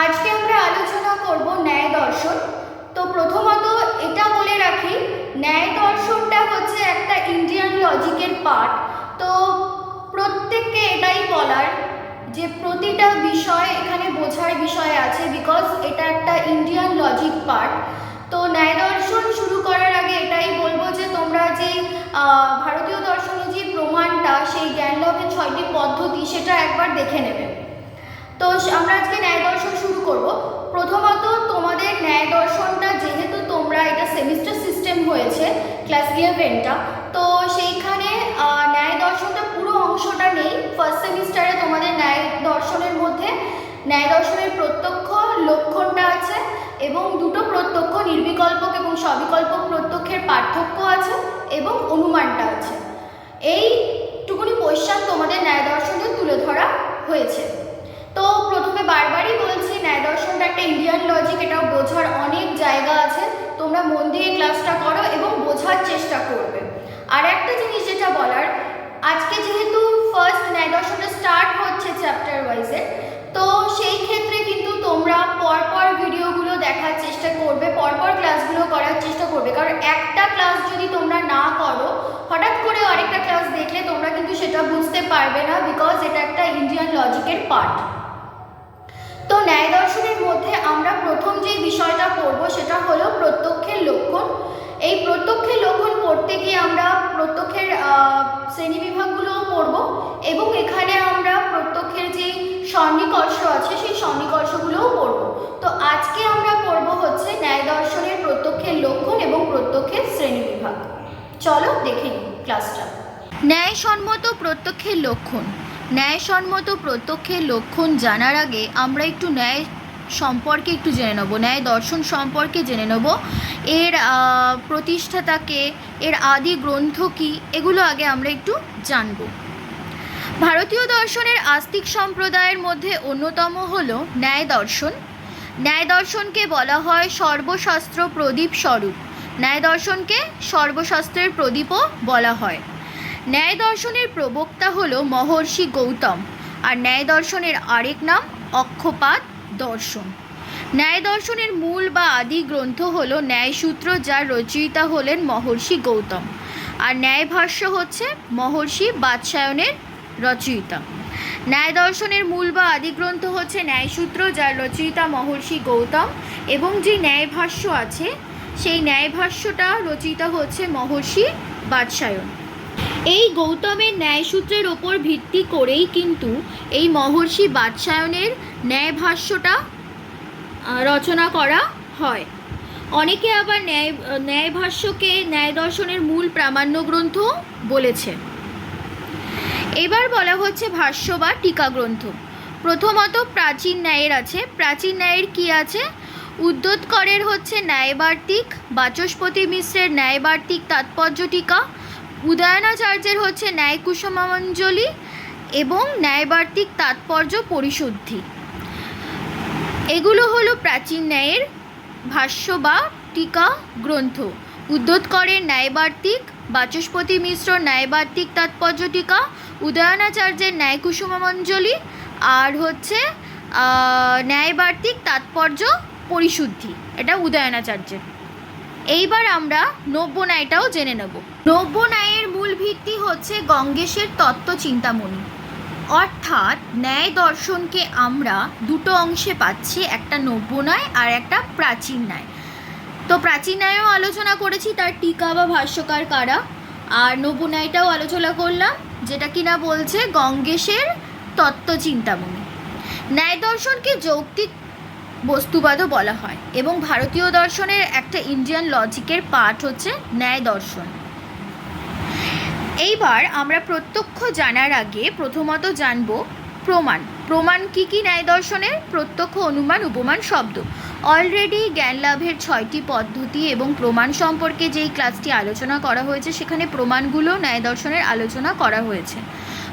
আজকে আমরা আলোচনা করব ন্যায় দর্শন। তো প্রথমত এটা বলে রাখি, ন্যায় দর্শনটা হচ্ছে একটা ইন্ডিয়ান লজিকের পার্ট তো প্রত্যেককে এটাই বলার যে প্রতিটা বিষয় এখানে বোঝার বিষয় আছে বিকজ এটা একটা ইন্ডিয়ান লজিক পার্ট তো ন্যায় দর্শন শুরু করার আগে এটাই বলব যে তোমরা যে ভারতীয় দর্শনে যে প্রমাণটা, সেই জ্ঞান ছয়টি পদ্ধতি, সেটা একবার দেখে নেবে। তো আমরা আজকে ন্যায় দর্শন শুরু করব। প্রথমত তোমাদের ন্যায় দর্শনটা যেহেতু তোমরা এটা সেমিস্টার সিস্টেম হয়েছে ক্লাস ইলেভেনটা তো সেইখানে ন্যায় দর্শনটা পুরো অংশটা নেই। ফার্স্ট সেমিস্টারে তোমাদের ন্যায় দর্শনের মধ্যে, ন্যায় দর্শনের প্রত্যক্ষ লক্ষণটা আছে এবং দুটো প্রত্যক্ষ, নির্বিকল্পক এবং সবিকল্পক প্রত্যক্ষের পার্থক্য আছে এবং অনুমানটা আছে। এইটুকুনি কোয়েশ্চান তোমাদের ন্যায় দর্শনে তুলে ধরা হয়েছে তো প্রথমে বারবারই বলছি ন্যায় দর্শনটা একটা ইন্ডিয়ান লজিক এটা বোঝার অনেক জায়গা আছে তোমরা মন দিয়ে ক্লাসটা করো এবং বোঝার চেষ্টা করবে আর একটা জিনিস যেটা বলার আজকে যেহেতু ফার্স্ট ন্যায় দর্শনটা স্টার্ট হচ্ছে চ্যাপ্টার ওয়াইজে তো সেই ক্ষেত্রে কিন্তু তোমরা পরপর ভিডিওগুলো দেখার চেষ্টা করবে পরপর ক্লাসগুলো করার চেষ্টা করবে। কারণ একটা ক্লাস যদি তোমরা না করো, হঠাৎ করে আরেকটা ক্লাস দেখলে তোমরা কিন্তু সেটা বুঝতে পারবে না বিকজ এটা একটা ইন্ডিয়ান লজিকের পার্ট তো ন্যায় দর্শনের মধ্যে আমরা প্রথম যে বিষয়টা পড়ব সেটা হলো প্রত্যক্ষের লক্ষণ। এই প্রত্যক্ষের লক্ষণ পড়তে গিয়ে আমরা প্রত্যক্ষের শ্রেণীবিভাগগুলোও পড়ব এবং এখানে আমরা সন্নিকর্ষ আছে, সেই সন্নিকর্ষগুলোও পড়ব। তো আজকে আমরা পড়ব হচ্ছে ন্যায় দর্শনের প্রত্যক্ষের লক্ষণ এবং প্রত্যক্ষের শ্রেণীবিভাগ। চলো দেখে নিই ক্লাসটা। ন্যায়সম্মত প্রত্যক্ষের লক্ষণ। ন্যায়সম্মত প্রত্যক্ষের লক্ষণ জানার আগে আমরা একটু ন্যায় সম্পর্কে একটু জেনে নেব। ন্যায় দর্শন সম্পর্কে জেনে নেব। এর প্রতিষ্ঠাতাকে এর আদি গ্রন্থ কী? এগুলো আগে আমরা একটু জানব। ভারতীয় দর্শনের আস্তিক সম্প্রদায়ের মধ্যে অন্যতম হল ন্যায় দর্শন। ন্যায় দর্শনকে বলা হয় সর্বশাস্ত্র প্রদীপ স্বরূপ। ন্যায় দর্শনকে সর্বশাস্ত্রের প্রদীপও বলা হয়। ন্যায় দর্শনের প্রবক্তা হল মহর্ষি গৌতম আর ন্যায় দর্শনের আরেক নাম অক্ষপাত দর্শন। ন্যায় দর্শনের মূল বা আদি গ্রন্থ হল ন্যায়সূত্র যার রচয়িতা হলেন মহর্ষি গৌতম। আর ন্যায় ভাষ্য হচ্ছে মহর্ষি বাদশায়নের রচয়িতা ন্যায় দর্শনের মূল বা আদি গ্রন্থ হচ্ছে ন্যায়সূত্র, যার রচয়িতা মহর্ষি গৌতম এবং যে ন্যায় ভাষ্য আছে, সেই ন্যায় ভাষ্যটা রচয়িতা হচ্ছে মহর্ষি বাদশায়ন। এই গৌতমের ন্যায়সূত্রের ওপর ভিত্তি করেই কিন্তু এই মহর্ষি বাদশায়নের ন্যায় ভাষ্যটা রচনা করা হয়। অনেকে আবার ন্যায় ন্যায় ভাষ্যকে ন্যায় দর্শনের মূল প্রামাণ্য গ্রন্থ বলেছে। এবার বলা হচ্ছে ভাষ্য বা টিকা গ্রন্থ। প্রথমত প্রাচীন ন্যায়ের আছে। প্রাচীন ন্যায়ের কি আছে? উদ্যোতকরের হচ্ছে ন্যায়বার্তিক, বাচস্পতি মিশ্রের ন্যায়বার্তিক তাৎপর্য টিকা, উদয়নাচার্যের হচ্ছে ন্যায় কুসুমাঞ্জলি এবং ন্যায়বার্তিক তাৎপর্য পরিশুদ্ধি। এগুলো হলো প্রাচীন ন্যায়ের ভাষ্য বা টিকা গ্রন্থ। উদ্যোতকরের ন্যায়বার্তিক বাচস্পতি মিশ্র ন্যায়বার্তিক তাৎপর্য টিকা উদয়নাচার্যের ন্যায় কুসুমাঞ্জলি আর হচ্ছে ন্যায়বার্তিক তাৎপর্য পরিশুদ্ধি, এটা উদয়নাচার্যের। এইবার আমরা নব্য ন্যায়টাও জেনে নেব। নব্য ন্যায়ের মূল ভিত্তি হচ্ছে গঙ্গেশের তত্ত্ব চিন্তামণি। অর্থাৎ ন্যায় দর্শনকে আমরা দুটো অংশে পাচ্ছি, একটা নব্য ন্যায় আর একটা প্রাচীন ন্যায়। তো প্রাচীন ন্যায়ও আলোচনা করেছি, তার টিকা বা ভাষ্যকার কারা? আর নব্য ন্যায়টাও আলোচনা করলাম, যেটা কিনা বলছে গঙ্গেশের তত্ত্ব চিন্তামণি। ন্যায় দর্শনকে যৌক্তিক বস্তুবাদও বলা হয়, এবং ভারতীয় দর্শনের একটা ইন্ডিয়ান লজিকের পার্ট হচ্ছে ন্যায় দর্শন। এইবার আমরা প্রত্যক্ষ জানার আগে প্রথমত জানব প্রমাণ। প্রমাণ কি কি ন্যায় দর্শনের? প্রত্যক্ষ, অনুমান, উপমান, শব্দ। অলরেডি জ্ঞান লাভের ছয়টি পদ্ধতি এবং প্রমাণ সম্পর্কে যেই ক্লাসটি আলোচনা করা হয়েছে, সেখানে প্রমাণগুলো ন্যায় দর্শনের আলোচনা করা হয়েছে।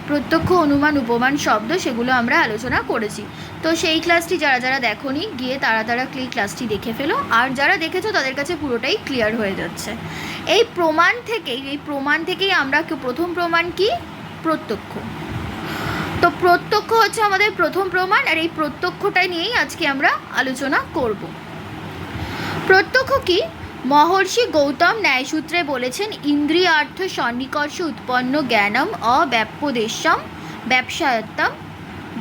প্রত্যক্ষ অনুমান, উপমান শব্দ সেগুলো আমরা আলোচনা করেছি। তো সেই ক্লাসটি যারা যারা দেখোনি, গিয়ে তারা তারা ক্লি ক্লাসটি দেখে ফেলো। আর যারা দেখেছ, তাদের কাছে পুরোটাই ক্লিয়ার হয়ে যাচ্ছে। এই প্রমাণ থেকেই, এই প্রমাণ থেকেই আমরা প্রথম প্রমাণ কি? প্রত্যক্ষ। তো প্রত্যক্ষ হচ্ছে আমাদের প্রথম প্রমাণ, আর এই প্রত্যক্ষটা নিয়েই আজকে আমরা আলোচনা করব। প্রত্যক্ষ কি? মহর্ষি গৌতম ন্যায়সূত্রে বলেছেন, ইন্দ্রিয়ার্থ সন্নিকর্ষ উৎপন্ন জ্ঞানম অব্যাপ্যদেশম ব্যবসায়ত্তম,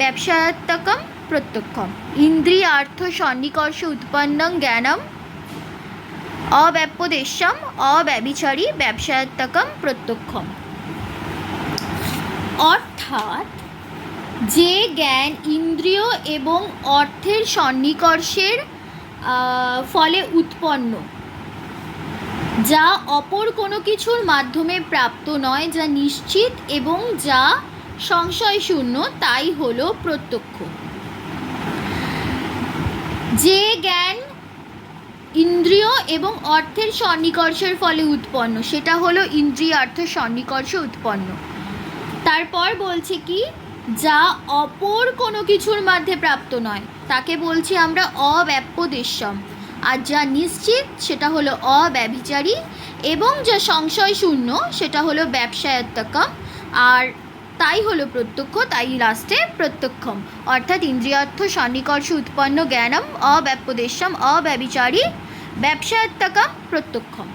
ব্যবসায়ত্তকম প্রত্যক্ষম। ইন্দ্রিয়ার্থ সন্নিকর্ষ উৎপন্ন জ্ঞানম অব্যাপ্যদেশম অব্যবিচারী ব্যবসায়ত্তকম প্রত্যক্ষম। অর্থাৎ যে জ্ঞান ইন্দ্রিয় এবং অর্থের সন্নিকর্ষের ফলে উৎপন্ন, যা অপর কোনো কিছুর মাধ্যমে প্রাপ্ত নয়, যা নিশ্চিত এবং যা সংশয়শূন্য, তাই হলো প্রত্যক্ষ। যে জ্ঞান ইন্দ্রিয় এবং অর্থের সন্নিকর্ষের ফলে উৎপন্ন, সেটা হলো ইন্দ্রিয়ার্থ সন্নিকর্ষ উৎপন্ন। তারপর বলছে কি? যা অপর কোনো কিছুর মধ্যে প্রাপ্ত নয়। তাকে বলছি আমরা অব্যাপ্যদেশম আর যা নিশ্চিত, সেটা হলো অব্যভিচারী এবং যা সংশয় শূন্য, সেটা হলো ব্যবসায়ত্মকম আর তাই হলো প্রত্যক্ষ, তাই লাস্টে প্রত্যক্ষম। অর্থাৎ ইন্দ্রিয়ার্থ সন্নিকর্ষ উৎপন্ন জ্ঞানম অব্যাপ্যদেশম অব্যবিচারী ব্যবসায়ত্মকম প্রত্যক্ষম।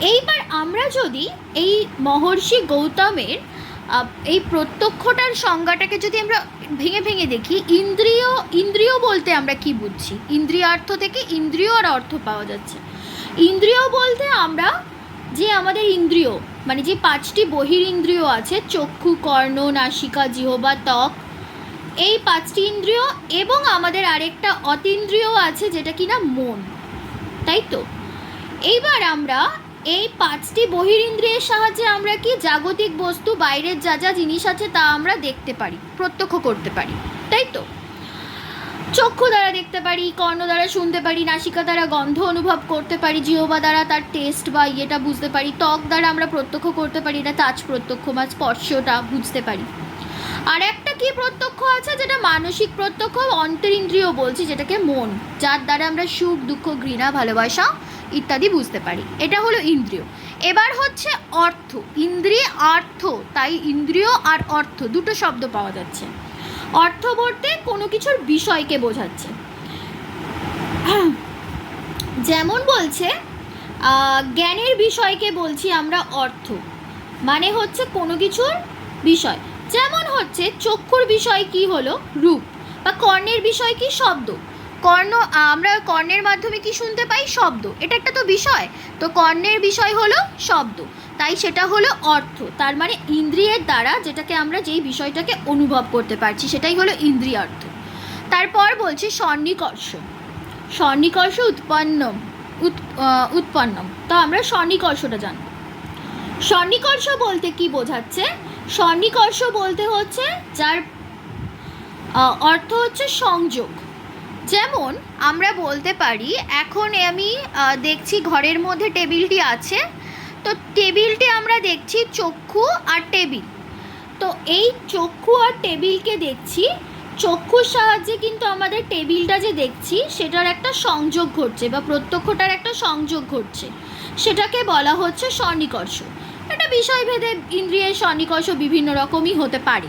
এইবার আমরা যদি এই মহর্ষি গৌতমের এই প্রত্যক্ষটার সংজ্ঞাটাকে যদি আমরা ভেঙে ভেঙে দেখি, ইন্দ্রিয় ইন্দ্রিয় বলতে আমরা কি বুঝছি? ইন্দ্রিয়ার্থ থেকে ইন্দ্রিয় আর অর্থ পাওয়া যাচ্ছে। ইন্দ্রিয় বলতে আমরা যে আমাদের ইন্দ্রিয় মানে যে পাঁচটি বহির ইন্দ্রিয় আছে, চক্ষু, কর্ণ, নাসিকা, জিহবা, ত্বক, এই পাঁচটি ইন্দ্রিয় এবং আমাদের আরেকটা অতীন্দ্রিয় আছে যেটা কিনা মন, তাই তো? এইবার আমরা এই পাঁচটি বহিরিন্দ্রিয়ের সাহায্যে আমরা কি জাগতিক বস্তু, বাইরের যা যা জিনিস আছে তা আমরা দেখতে পারি, প্রত্যক্ষ করতে পারি, তাই তো? চক্ষু দ্বারা দেখতে পারি, কর্ণ দ্বারা শুনতে পারি, নাসিকা দ্বারা গন্ধ অনুভব করতে পারি, জিহবা দ্বারা তার টেস্ট বা ইয়েটা বুঝতে পারি, ত্বক দ্বারা আমরা প্রত্যক্ষ করতে পারি, এটা তাজ প্রত্যক্ষ বা স্পর্শটা বুঝতে পারি। আর একটা কি প্রত্যক্ষ আছে যেটা মানসিক প্রত্যক্ষ, অন্তরিন্দ্রিয় বলছি, যেটাকে মন, যার দ্বারা আমরা সুখ, দুঃখ, ঘৃণা, ভালোবাসা ইত্যাদি বুঝতে পারি। এটা হলো ইন্দ্রিয়। এবার হচ্ছে অর্থ। ইন্দ্রিয় অর্থ তাই ইন্দ্রিয় আর অর্থ দুটো শব্দ পাওয়া যাচ্ছে। অর্থ বলতে কোনো কিছুর বিষয়কে বোঝাচ্ছে। যেমন বলছে জ্ঞানের বিষয়কে বলছি আমরা অর্থ। মানে হচ্ছে কোনো কিছুর বিষয়। যেমন হচ্ছে চক্ষুর বিষয় কি হলো? রূপ। বা কর্ণের বিষয় কি? শব্দ। কর্ণ আমরা কর্ণের মাধ্যমে কি শুনতে পাই? শব্দ। এটা একটা তো বিষয়। তো কর্ণের বিষয় হলো শব্দ। তাই সেটা হলো অর্থ। তার মানে ইন্দ্রিয়ের দ্বারা যেটাকে আমরা যেই বিষয়টাকে অনুভব করতে পারছি সেটাই হলো ইন্দ্রিয়ার্থ তারপর বলছে স্বর্ণিকর্ষ। স্বর্ণিকর্ষ উৎপন্ন উৎ- আহ, উৎপন্নম। তো আমরা সন্নিকর্ষটা জানব। সন্নিকর্ষ বলতে কি বোঝাচ্ছে? স্বর্ণিকর্ষ বলতে হচ্ছে যার অর্থ হচ্ছে সংযোগ। যেমন আমরা বলতে পারি, এখন আমি দেখছি ঘরের মধ্যে টেবিলটি আছে। তো টেবিলটি আমরা দেখছি চক্ষু আর টেবিল। তো এই চক্ষু আর টেবিলকে দেখছি, চক্ষুর সাহায্যে কিন্তু আমাদের টেবিলটা যে দেখছি, সেটার একটা সংযোগ ঘটছে বা প্রত্যক্ষটার একটা সংযোগ ঘটছে। সেটাকে বলা হচ্ছে সন্নিকর্ষ এটা বিষয়ভেদে ইন্দ্রিয়ের সন্নিকর্ষ বিভিন্ন রকমই হতে পারে।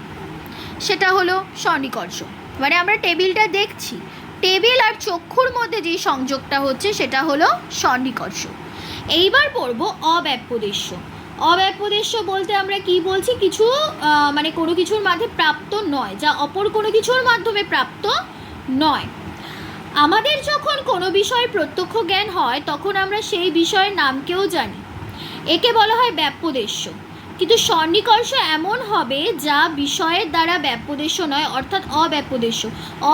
সেটা হলো সন্নিকর্ষ মানে আমরা টেবিলটা দেখছি। টেবিল আর চক্ষুর মধ্যে যে সংযোগটা হচ্ছে সেটা হলো সন্নিকর্ষ। এইবার পড়ব অব্যাপ্যদেশ্য অব্যাপ্যদেশ্য বলতে আমরা কি বলছি? কিছু মানে কোনো কিছুর মাঝে প্রাপ্ত নয়, যা অপর কোনো কিছুর মাধ্যমে প্রাপ্ত নয়। আমাদের যখন কোনো বিষয়ে প্রত্যক্ষ জ্ঞান হয়, তখন আমরা সেই বিষয়ের নামকেও জানি। একে বলা হয় ব্যাপ্যদেশ্য কিন্তু সন্নিকর্ষ এমন হবে যা বিষয়ের দ্বারা ব্যাপ্যদেশ্য নয়, অর্থাৎ অব্যাপ্যদেশ্য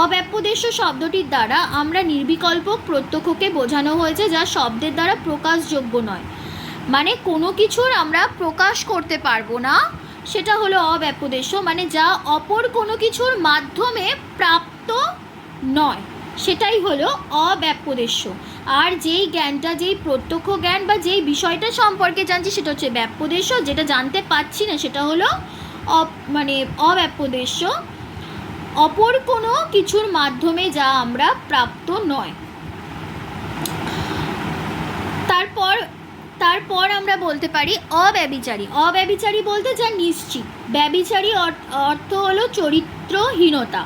অব্যাপ্যদেশ্য শব্দটির দ্বারা আমরা নির্বিকল্প প্রত্যক্ষকে বোঝানো হয়েছে যা শব্দের দ্বারা প্রকাশযোগ্য নয়। মানে কোনো কিছুর আমরা প্রকাশ করতে পারব না, সেটা হলো অব্যাপ্যদেশ্য মানে যা অপর কোনো কিছুর মাধ্যমে প্রাপ্ত নয়। সেটাই হলো অব্যাপ্যদেশ্য আর যেই জ্ঞানটা, যেই প্রত্যক্ষ জ্ঞান বা যেই বিষয়টা সম্পর্কে জানছি সেটা হচ্ছে ব্যাপ্যদেশ্য যেটা জানতে পাচ্ছি না সেটা হলো মানে অব্যাপ্যদেশ্য অপর কোনো কিছুর মাধ্যমে যা আমরা প্রাপ্ত নয়। তারপর তারপর আমরা বলতে পারি অব্যবিচারী। অব্যবিচারী বলতে যা নিশ্চিত। ব্যবিচারী অর- অর্থ হলো চরিত্রহীনতা।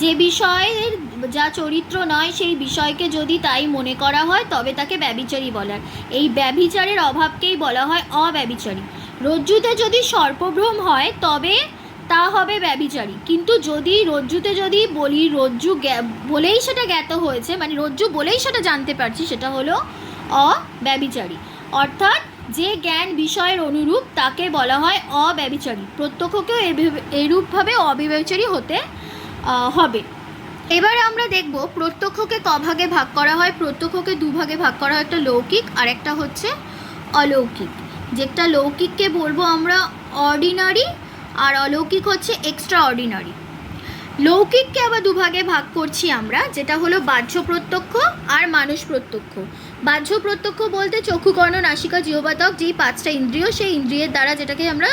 যে বিষয়ের যা চরিত্র নয়, সেই বিষয়কে যদি তাই মনে করা হয়, তবে তাকে ব্যবিচারী বলার। এই ব্যবিচারের অভাবকেই বলা হয় অব্যবিচারী রজ্জুতে যদি সর্পভ্রম হয়, তবে তা হবে ব্যবিচারী কিন্তু যদি রজ্জুতে যদি বলি রজ্জু বলেই সেটা জ্ঞাত হয়েছে মানে রজ্জু বলেই সেটা জানতে পারছি, সেটা হলো অব্যবিচারী অর্থাৎ যে জ্ঞান বিষয়ের অনুরূপ, তাকে বলা হয় অব্যবিচারী প্রত্যক্ষকেও এরূপভাবে অবিবেচারী হতে হবে। এবার আমরা দেখব প্রত্যক্ষকে কভাগে ভাগ করা হয়। প্রত্যক্ষকে দুভাগে ভাগ করা হয়। একটা লৌকিক আর একটা হচ্ছে অলৌকিক। যেটা লৌকিককে বলব আমরা অর্ডিনারি আর অলৌকিক হচ্ছে এক্সট্রা অর্ডিনারি লৌকিককে আবার দুভাগে ভাগ করছি আমরা, যেটা হলো বাহ্য প্রত্যক্ষ আর মানুষ প্রত্যক্ষ। বাহ্য প্রত্যক্ষ বলতে চক্ষু কর্ণ নাসিকা জিহবাতক যেই পাঁচটা ইন্দ্রিয়, সেই ইন্দ্রিয়ের দ্বারা যেটাকে আমরা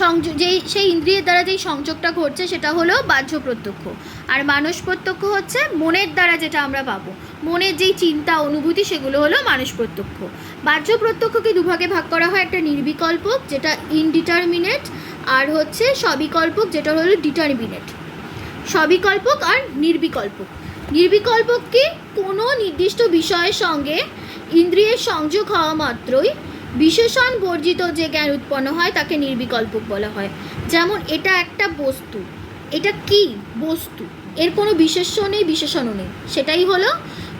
সংযোগ যেই সেই ইন্দ্রিয়ের দ্বারা যেই সংযোগটা ঘটছে সেটা হলো বাহ্য প্রত্যক্ষ। আর মানুষ প্রত্যক্ষ হচ্ছে মনের দ্বারা যেটা আমরা পাবো। মনের যেই চিন্তা, অনুভূতি সেগুলো হলো মানুষ প্রত্যক্ষ। বাহ্য প্রত্যক্ষকে দুভাগে ভাগ করা হয়, একটা নির্বিকল্পক যেটা ইনডিটারমিনেট আর হচ্ছে সবিকল্পক যেটা হলো ডিটারমিনেট সবিকল্পক আর নির্বিকল্পক। নির্বিকল্পক কি? কোনো নির্দিষ্ট বিষয়ের সঙ্গে ইন্দ্রিয়ের সংযোগ হওয়া মাত্রই বিশেষণ বর্জিত যে জ্ঞান উৎপন্ন হয়, তাকে নির্বিকল্পক বলা হয়। যেমন, এটা একটা বস্তু। এটা কি বস্তু? এর কোনো বিশেষ্য নেই বিশেষণও নেই। সেটাই হলো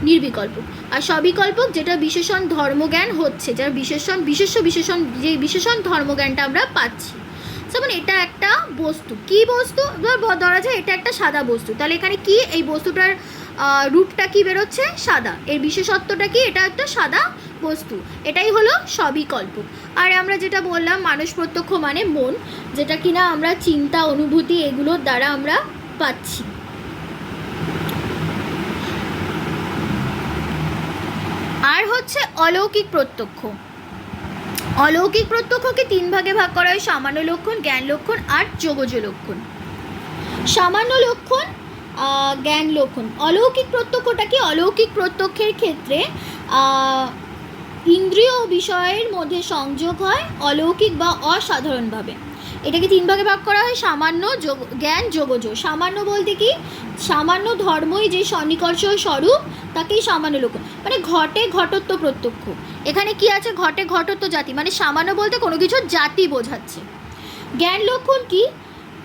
নির্বিকল্পক। আর সবিকল্পক, যেটা বিশেষণ ধর্মজ্ঞান হচ্ছে, যার বিশেষণ, বিশেষ্য বিশেষণ, যে বিশেষণ ধর্মজ্ঞানটা আমরা পাচ্ছি। যেমন, এটা একটা বস্তু। কি বস্তু? ধর ধরা যায়, এটা একটা সাদা বস্তু। তাহলে এখানে কি? এই বস্তুটার রূপটা কি বেরোচ্ছে? সাদা। এর বিশেষত্বটা কি? এটা একটা সাদা বস্তু। এটাই হলো সবিকল্প। আর আমরা যেটা বললাম, মানুষ প্রত্যক্ষ মানে মন, যেটা কিনা আমরা চিন্তা, অনুভূতি এগুলোর দ্বারা আমরা পাচ্ছি। আর হচ্ছে অলৌকিক প্রত্যক্ষ। অলৌকিক প্রত্যক্ষকে তিন ভাগে ভাগ করা হয়, সামান্য লক্ষণ, জ্ঞান লক্ষণ আর যোগজ লক্ষণ। সামান্য লক্ষণ জ্ঞান লক্ষণ। অলৌকিক প্রত্যক্ষটা কি? অলৌকিক প্রত্যক্ষের ক্ষেত্রে ইন্দ্রিয় বিষয়ের মধ্যে সংযোগ হয় অলৌকিক বা অসাধারণভাবে। এটাকে তিন ভাগে ভাগ করা হয়, সামান্য যোগ, জ্ঞান, যোগজ। সামান্য বলতে কি? সামান্য ধর্মই যে সন্নিকর্ষ স্বরূপ, তাকেই সামান্য লক্ষণ মানে ঘটে ঘটত্ব প্রত্যক্ষ। এখানে কি আছে? ঘটে ঘটত্ব জাতি। মানে সামান্য বলতে কোনো কিছুর জাতি বোঝাচ্ছে। জ্ঞান লক্ষণ কি?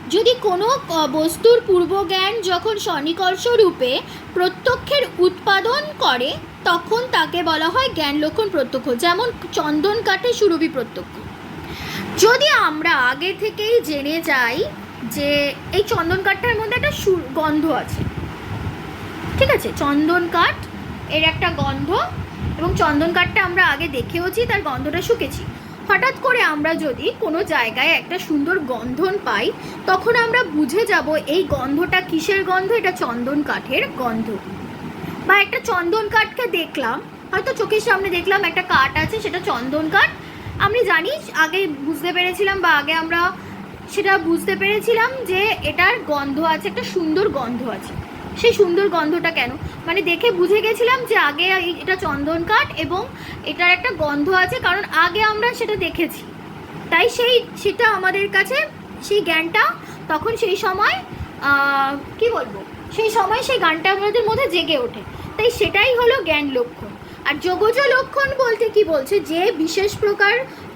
যদি কোনো বস্তুর পূর্বজ্ঞান যখন সন্নিকর্ষ রূপে প্রত্যক্ষের উৎপাদন করে, তখন তাকে বলা হয় জ্ঞান লক্ষণ প্রত্যক্ষ, যেমন চন্দন কাঠে সুরভি প্রত্যক্ষ। যদি আমরা আগে থেকেই জেনে যাই যে এই চন্দন কাঠটার মধ্যে একটা সু- গন্ধ আছে, ঠিক আছে? চন্দন কাঠ এর একটা গন্ধ এবং চন্দন কাঠটা আমরা আগে দেখেওছি, তার গন্ধটা শুকেছি। হঠাৎ করে আমরা যদি কোনো জায়গায় একটা সুন্দর গন্ধন পাই, তখন আমরা বুঝে যাব এই গন্ধটা কিসের গন্ধ? এটা চন্দন কাঠের গন্ধ। বা একটা চন্দন কাঠকে দেখলাম, হয়তো চোখের সামনে দেখলাম একটা কাঠ আছে, সেটা চন্দন কাঠ। আমি জানি, আগে বুঝতে পেরেছিলাম বা আগে আমরা সেটা বুঝতে পেরেছিলাম যে এটার গন্ধ আছে, একটা সুন্দর গন্ধ আছে। সেই সুন্দর গন্ধটা কেন? মানে দেখে বুঝে গেছিলাম যে আগে এটা চন্দন কাঠ এবং এটার একটা গন্ধ আছে, কারণ আগে আমরা সেটা দেখেছি। তাই সেই, সেটা আমাদের কাছে, সেই জ্ঞানটা তখন সেই সময় কি বলব? সেই সময় সেই গানটা আমাদের মধ্যে জেগে ওঠে। তাই সেটাই হলো জ্ঞান লক্ষণ। আর যোগজ লক্ষণ বলতে কি বলছে? যে বিশেষ প্রকার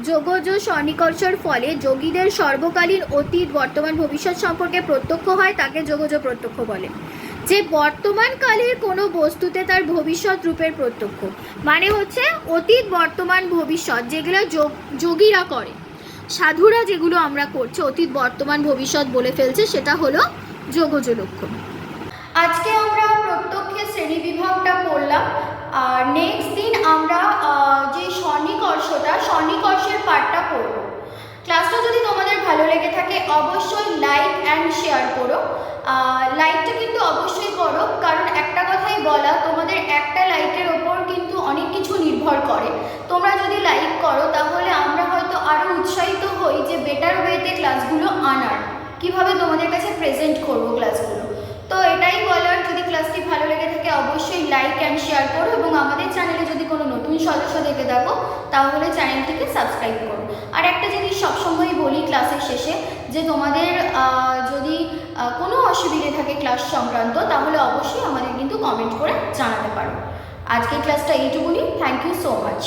যোগজ সন্নিকর্ষর ফলে যোগীদের সর্বকালীন অতীত, বর্তমান, ভবিষ্যৎ সম্পর্কে প্রত্যক্ষ হয়, তাকে যোগজ প্রত্যক্ষ বলে। যে বর্তমান কালের কোনো বস্তুতে তার ভবিষ্যৎ রূপের প্রত্যক্ষ মানে হচ্ছে অতীত, বর্তমান, ভবিষ্যৎ, যেগুলো যোগ, যোগীরা করে। সাধুরা যেগুলো আমরা করছি, অতীত, বর্তমান, ভবিষ্যৎ বলে ফেলছে, সেটা হলো যোগজ লক্ষণ। আজকে আমরা প্রত্যক্ষের শ্রেণি বিভাগটা পড়লাম। আর নেক্সট দিন আমরা যে স্বনিকর্ষটা, স্বনিকর্ষের পাঠটা পড়ব। ক্লাসটা যদি তোমাদের ভালো লেগে থাকে, অবশ্যই লাইক অ্যান্ড শেয়ার করো। লাইকটা কিন্তু অবশ্যই করো, কারণ একটা কথাই বলা, তোমাদের একটা লাইকের ওপর কিন্তু অনেক কিছু নির্ভর করে। তোমরা যদি লাইক করো, তাহলে আমরা হয়তো আরও উৎসাহিত হই যে বেটার ওয়েতে ক্লাসগুলো আনার। কীভাবে তোমাদের কাছে প্রেজেন্ট করব ক্লাসগুলো তো এটাই বলার যদি ক্লাসটি ভালো লেগে থাকে অবশ্যই লাইক অ্যান্ড শেয়ার করো এবং আমাদের চ্যানেলে যদি কোনো নতুন সদস্য দেখে থাকো, তাহলে চ্যানেলটিকে সাবস্ক্রাইব করো। আর একটা জিনিস সবসময় বলি ক্লাসের শেষে, যে তোমাদের যদি কোনো অসুবিধে থাকে ক্লাস সংক্রান্ত, তাহলে অবশ্যই আমাদের কিন্তু কমেন্ট করে জানাতে পারো। আজকের ক্লাসটা এইটুকুনি। Thank you so much